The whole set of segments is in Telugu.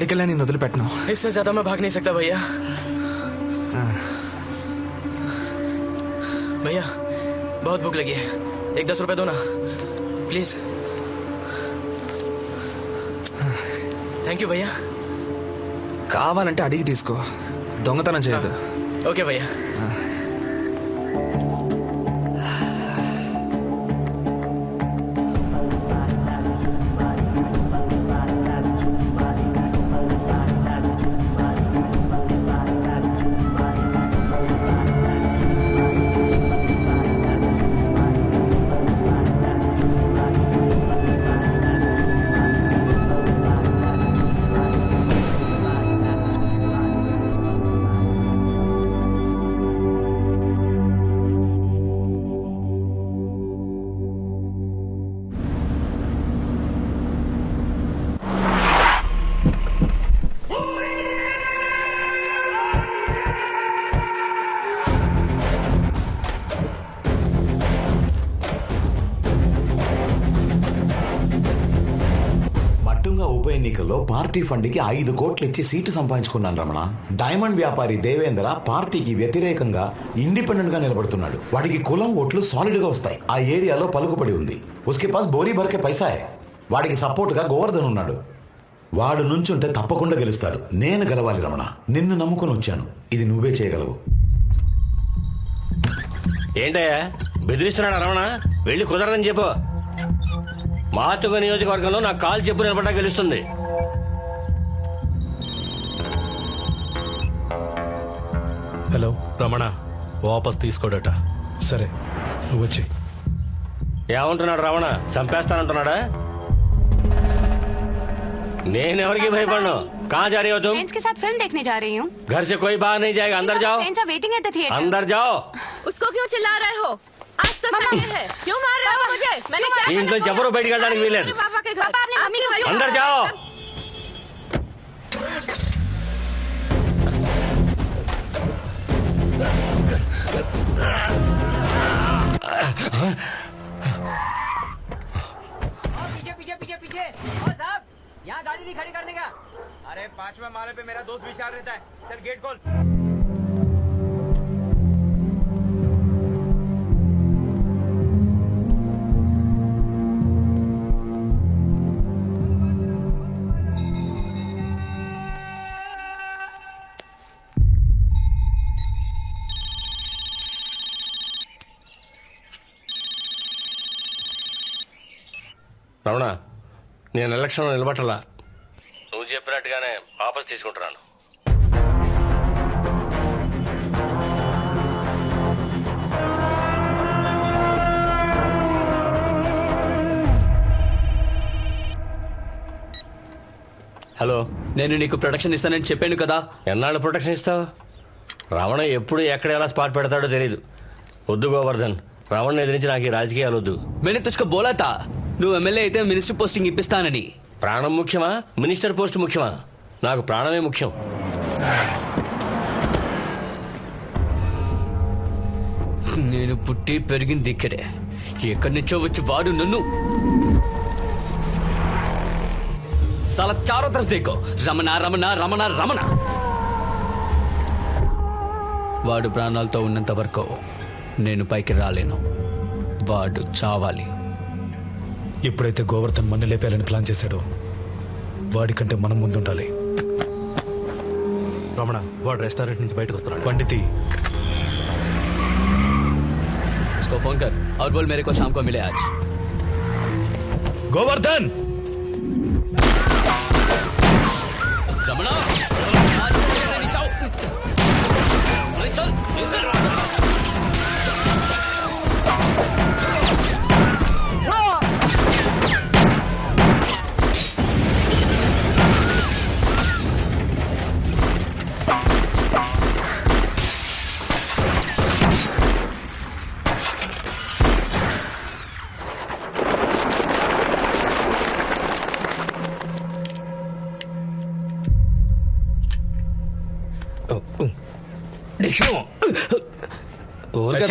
ఎక్కడికి వెళ్ళా నేను వదిలిపెట్టను इससे ज्यादा मैं भाग नहीं सकता भैया भैया बहुत भूख लगी है एक दस रुपए दो ना प्लीज थैंक यू भैया కావాలంటే అడిగి తీసుకో దొంగతనం చేయదు ओके भैया తెలంగాణ ఉప ఎన్నికల్లో పార్టీ ఫండ్కి ఐదు కోట్లు ఇచ్చి సీటు సంపాదించుకున్నాను రమణ. డైమండ్ వ్యాపారి దేవేంద్ర పార్టీకి వ్యతిరేకంగా ఇండిపెండెంట్గా నిలబడుతున్నాడు. వాడికి కులం ఓట్లు సాలిడ్గా వస్తాయి. ఆ ఏరియాలో పలుకుపడి ఉంది. ఉస్కే పాస్ బోరీ బర్కే పైసా వాడికి సపోర్ట్గా గోవర్ధన్ ఉన్నాడు. వాడు నుంచుంటే తప్పకుండా గెలుస్తాడు. నేను గెలవాలి రమణ. నిన్ను నమ్ముకొని వచ్చాను. ఇది నువ్వే చేయగలవు. ఏంటయ్యా? బెదిరిస్తున్నాడు రమణ? వెళ్ళి కుదరదని చెప్పు. మాతుగ నియోజకవర్గంలో నాకు కాల్ చెప్పు నిలబడ్డా గెలుస్తుంది హలో రమణ వాపస్ తీసుకోడట సరే నువ్వు వచ్చి ఏమంటున్నాడు రమణ చంపేస్తానంటున్నాడా నేనెవరికి భయపడను कहाँ जा रही हो तुम फ्रेंड्स के साथ फिल्म देखने जा रही हूँ घर से कोई बाहर नहीं जाएगा अंदर जाओ friends are waiting at the theatre अंदर जाओ उसको क्यों चिल्ला रहे हो आज तो संडे है क्यों मार रहे हो मुझे मैंने क्या ఈ ఇంట్లో ఎవరు బయటికి వెళ్ళడానికి వీలేదు अपने पापा के घर पापा अपनी मम्मी को अंदर जाओ पीछे पीछे पीछे पीछे और साहब यहाँ गाड़ी नहीं खड़ी करने का अरे पांचवा माले पे मेरा दोस्त विशाल रहता है चल गेट खोल రమణ నేను ఎలక్షన్ నిలబట్టలా? నువ్వు చెప్పినట్టుగానే వాపస్ తీసుకుంటున్నాను. హలో నేను నీకు ప్రొటెక్షన్ ఇస్తానని చెప్పాను కదా. ఎన్నాళ్ళు ప్రొటెక్షన్ ఇస్తావు? రావణ ఎప్పుడు ఎక్కడ ఎలా స్పాట్ పెడతాడో తెలియదు వద్దు గోవర్ధన్ రావణ ఎదిరించి నాకు ఈ రాజకీయాలు వద్దు. మేనే తుచ్చుకో బోలాతా. నువ్వు ఎమ్మెల్యే అయితే మినిస్టర్ పోస్టింగ్ ఇప్పిస్తానని. ప్రాణం ముఖ్యమా? మినిస్టర్ పోస్ట్ ముఖ్యమా? నాకు ప్రాణమే ముఖ్యం. నేను పుట్టి పెరిగింది ఇక్కడే. ఎక్కడి నుంచో వచ్చి వాడు నన్ను. సాలా చారో తరఫ్ దేకో. రమణ రమణ రమణ రమణ. వాడు ప్రాణాలతో ఉన్నంత వరకు నేను పైకి రాలేను. వాడు చావాలి. ఎప్పుడైతే గోవర్ధన్ మన్ను లేపేయాలని ప్లాన్ చేశాడో వాడికంటే మనం ముందుండాలి రమణ వాడు రెస్టారెంట్ నుంచి బయటకు వస్తున్నాడు పండితి उसको फोन कर और बोल मेरे को शाम को मिले आज గోవర్ధన్ रमणा आज से नहीं जाओ अरे चल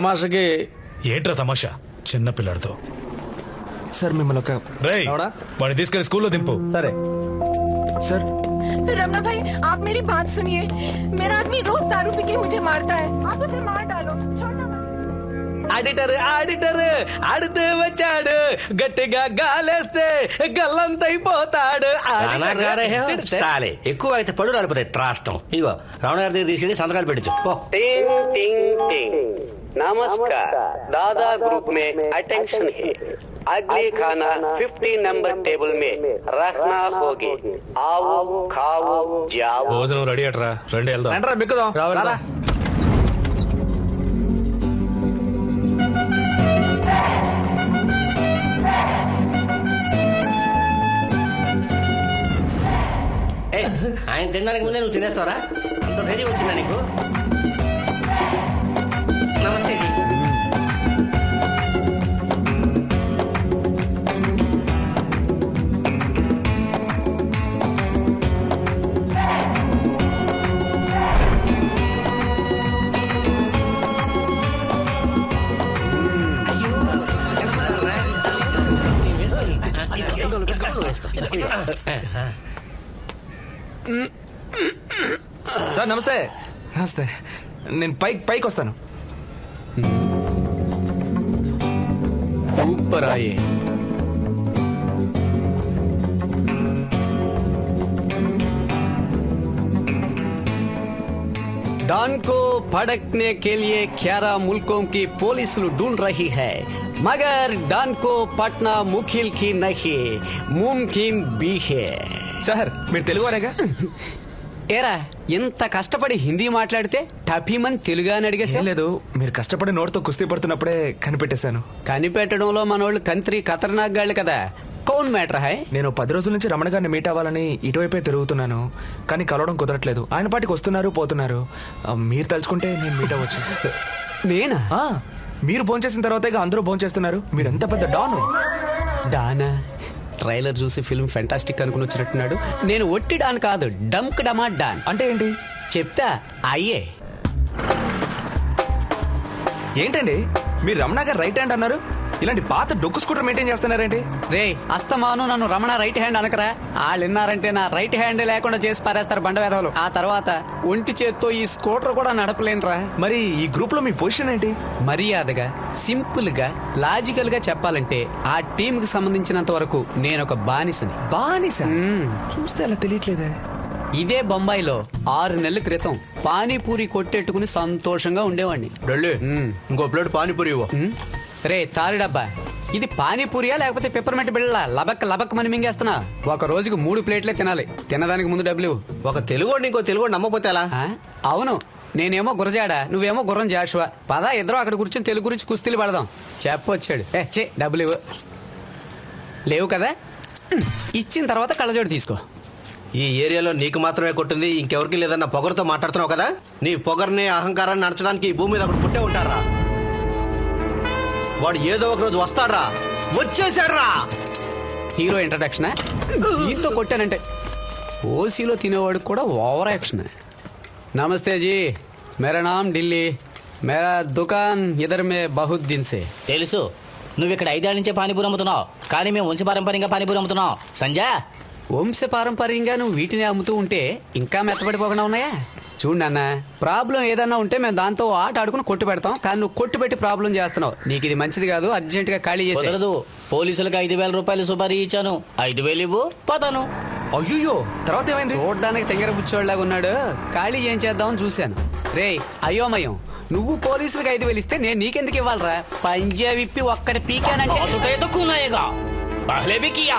తమాషకి ఏంట్రా తమాషా చిన్న పిల్లాడితో సార్ మిమ్మల్ని ఒక రేయ్ వాడిని తీసుకెళ్లి స్కూల్లో దింపు సరే సార్ रमना भाई आप मेरी बात सुनिए मेरा आदमी रोज दारू पी के मुझे मारता है आप उसे मार डालो छोड़ना मत ఆడిటర్ ఆడిటర్ ఆడితే వచ్చాడు గట్టిగా గాలేస్తే గల్లంతైపోతాడు అనాగారే హే, సాలే ఎక్కువ అయితే పడు రాలిపోతాయి త్రాష్టం ఇగో రావణ గారి దగ్గర తీసుకెళ్ళి సంతకాలు పెట్టచ్చు పో टिंग टिंग टिंग नमस्कार दादा ग्रुप में अटेंशन है अगली खाना 50 नंबर टेबल में रखना होगी आओ खाओ जाओ భోజనం రెడీ అట్రా రండి వెళ్దాం రండ్రా మిక్కుదాం రారా ఏ, ఆయన తినడానికి ముందే నువ్వు తినేస్తావరా అంత రెడీ వచ్చిందా నీకు సార్ నమస్తే నమస్తే నేను పైకి పైకి వస్తాను ऊपर आइए डॉन को भड़कने के लिए ग्यारह मुल्कों की पुलिस ढूंढ रही है मगर डॉन को पटना मुखिल की नहीं मुमकिन भी है సార్ మీరు తెలుగు వారేగా ఏరా ఇంత కష్టపడి హిందీ మాట్లాడితే టఫీమన్ తెలుగు అని ఏం అడిగేసా లేదు మీరు కష్టపడి నోటితో కుస్తీ పడుతున్నప్పుడే కనిపెట్టేశాను కనిపెట్టడంలో మనోళ్ళు కంత్రి ఖతర్నాక్ గాళ్ళు కదా కౌన్ మ్యాటర్ హాయ్ నేను పది రోజుల నుంచి రమణ గారిని మీట్ అవ్వాలని ఇటువైపే తిరుగుతున్నాను. కానీ కలవడం కుదరట్లేదు. ఆయన పాటికి వస్తున్నారు పోతున్నారు. ఆ, మీరు తలుచుకుంటే నేను మీట్ అవ్వచ్చు. నేనా? ఆ, మీరు భోంచేసిన తర్వాతే అందరూ భోంచేస్తున్నారు. మీరు ఎంత పెద్ద డాను. డానా ట్రైలర్ చూసి ఫిల్మ్ ఫెంటాస్టిక్ అనుకుని వచ్చినట్టున్నాడు. నేను ఒట్టి డాన్ కాదు డంక్ డమా డాన్. అంటే ఏంటి? చెప్తా అయ్యే. ఏంటండి? మీరు రమణ గారు రైట్ హ్యాండ్ అన్నారు? ఇలాంటి పాత డొక్కు స్కూటర్ మెయింటైన్ చేస్తున్నారేంటి? రే అస్తమాను నన్ను రమణ రైట్ హ్యాండ్ అనకరా. వాళ్ళు విన్నారంటే నా రైట్ హ్యాండ్ లేకుండా చేసి పారేస్తారు బండ వేధవులు ఆ తర్వాత ఒంటి చేత్తో ఈ స్కూటర్ కూడా నడపలేనురా. మరి ఈ గ్రూప్లో మీ పొజిషన్ ఏంటి? మర్యాదగా సింపుల్గా లాజికల్గా చెప్పాలంటే ఆ టీమ్కి సంబంధించినంత వరకు నేను ఒక బానిసని. బానిస. చూస్తే అలా తెలియట్లేదే. ఇదే బొంబాయిలో ఆరు నెలల క్రితం పానీపూరి కొట్టెట్టుకుని సంతోషంగా ఉండేవాడిని. ఇంకో ప్లేట్ పానీపూరి ఇవ్వు. రే తారు డబ్బా ఇది పానీపూరియా లేకపోతే పెప్పర్మెంట్ బిళ్ళ లబక్ లబక్ మని మింగేస్తున్నా. ఒక రోజుకు మూడు ప్లేట్లే తినాలి. తినడానికి ముందు డబ్బులు. ఒక తెలుగు ఇంకో తెలుగు నమ్మపోతే ఎలా? అవును. నేనేమో గురజాడ నువ్వేమో గుర్రం జాషువా. పదా ఇద్దరు అక్కడ కూర్చొని తెలుగు గురించి కుస్తీలు పడదాం. చెప్పొచ్చాడు. ఏ చే డబ్బులు ఇవ్వు. లేవు కదా? ఇచ్చిన తర్వాత కళ్ళజోడు తీసుకో. ఈ ఏరియాలో నీకు మాత్రమే కొట్టింది ఇంకెవరికి లేదన్న పొగరుతో మాట్లాడుతున్నావు కదా? నీ పొగర్ని అహంకారాన్ని నడచడానికి ఈ భూమి మీద ఒకటి పుట్టే ఉంటారా? వాడు ఏదో ఒక రోజు వస్తాడ్రా. వచ్చేసాడ్రా హీరో ఇంట్రడక్షన్ దీంతో కొట్టానంటే. ఓసీలో తినేవాడికి కూడా ఓవర్ యాక్షన్ నమస్తే జీ. మేరా నామ్ ఢిల్లీ. మేరా దుకాన్ ఇదర్ మే బహుత్ దిన్ సే. తెలుసు. నువ్వు ఇక్కడ ఐదేళ్ళ నుంచే పానీపూరి అమ్ముతున్నావు. కానీ మేము వంశపారంపర్యంగా పానీపూరి అమ్ముతున్నాం సంజయ్ వంశ పారంపర్యంగా నువ్వు వీటిని అమ్ముతూ ఉంటే ఇంకా మెత్తబడిపోకుండా ఉన్నాయా? చూడు నాన్న ప్రాబ్లం ఏదన్నా ఉంటే మేము దాంతో ఆట ఆడుకుని కొట్టు పెడతాం కానీ నువ్వు కొట్టు పెట్టి ప్రాబ్లం చేస్తున్నావు నీకు ఇది మంచిది కాదు అర్జెంట్ గా ఖాళీ చేసి కుదరదు పోలీసులకు ఐదు వేల రూపాయలు సుపారీ ఇచ్చాను ఐదు వేలు ఇవ్వు పోతాను అయ్యో తర్వాత ఏమైంది చూడడానికి తెంగర బుచ్చోళ్ళగా ఉన్నాడు ఖాళీ ఏం చేద్దామని చూశాను రే అయోమయం నువ్వు పోలీసులకు ఐదు వేలు ఇస్తే నేను నీకెందుకు ఇవ్వాలరా పంజా విప్పి ఒక్కడి పీకానంటే तो तो खून आएगा पहले भी किया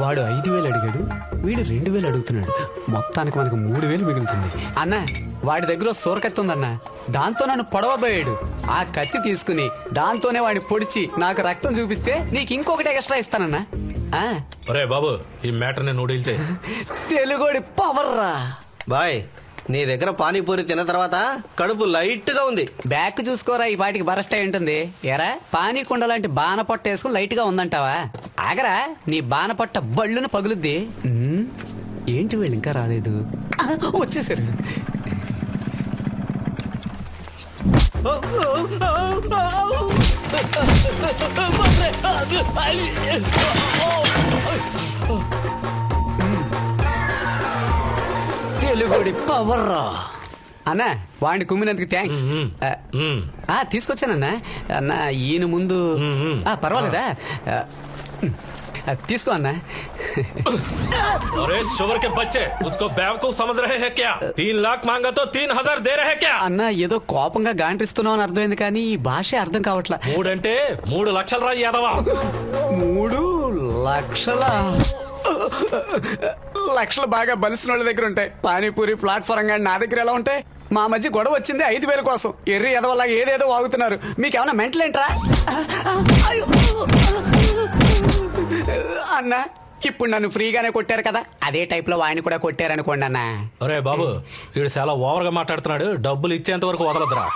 వాడు ఐదు వేలు అడిగాడు వీడు రెండు వేలు అడుగుతున్నాడు. మొత్తానికి మనకు మూడు వేలు మిగులుతుంది. అన్న వాడి దగ్గర సోరకత్తి ఉందన్న దాంతో నన్ను పొడవబోయాడు. ఆ కత్తి తీసుకుని దాంతోనే వాడిని పొడిచి నాకు రక్తం చూపిస్తే నీకు ఇంకొకటి ఎక్స్ట్రా ఇస్తానన్నా. ఒరే బాబు ఈ చేయి. తెలుగోడి పవర్ రా బాయ్ నీ దగ్గర పానీపూరి తిన్న తర్వాత కడుపు లైట్గా ఉంది. బ్యాక్ చూసుకోరా ఈ పాటికి బరస్ట్ అయి ఉంటుంది. ఎరా పానీ కుండ లాంటి బాన పొట్ట వేసుకుని లైట్గా ఉందంటావా? ఆగరా నీ బాన పొట్ట బళ్ళును పగులుద్ది. ఉమ్, ఏంటి వీళ్ళు ఇంకా రాలేదు? ఆ, వచ్చేసారు. తెలుగుడి పవర్ అన్నా వాడిని కుమ్మినందుకు థ్యాంక్స్ ఆ, తీసుకొచ్చానన్నా. అన్న ఈయన ముందు ఆ, పర్వాలేదా? ఆ, తీసుకో అన్నా अरे शुगर के बच्चे उसको बेवकूफ समझ रहे हैं क्या तीन लाख मांगा तो तीन हजार दे रहे हैं क्या అన్న ఏదో కోపంగా గాంటిస్తున్నావు అని అర్థమైంది కానీ ఈ భాష అర్థం కావట్లా మూడంటే మూడు లక్షలు రా యాదవా మూడు లక్షల లక్షలు బాగా బలిసిన వాళ్ళ దగ్గర ఉంటాయి పానీపూరి ప్లాట్ఫారం కానీ నా దగ్గర ఎలా ఉంటాయి మా మధ్య గొడవ వచ్చింది ఐదు వేల కోసం ఎర్రి ఎదవల్లాగా ఏదేదో వాగుతున్నారు మీకేమైనా మెంటల్ ఏంట్రా అన్న ఇప్పుడు నన్ను ఫ్రీగానే కొట్టారు కదా. అదే టైప్లో వాడిని కూడా కొట్టారనుకోండి అన్న. అరే బాబు వీడు చాలా ఓవర్గా మాట్లాడుతున్నాడు. డబ్బులు ఇచ్చేంత వరకు వదలదురా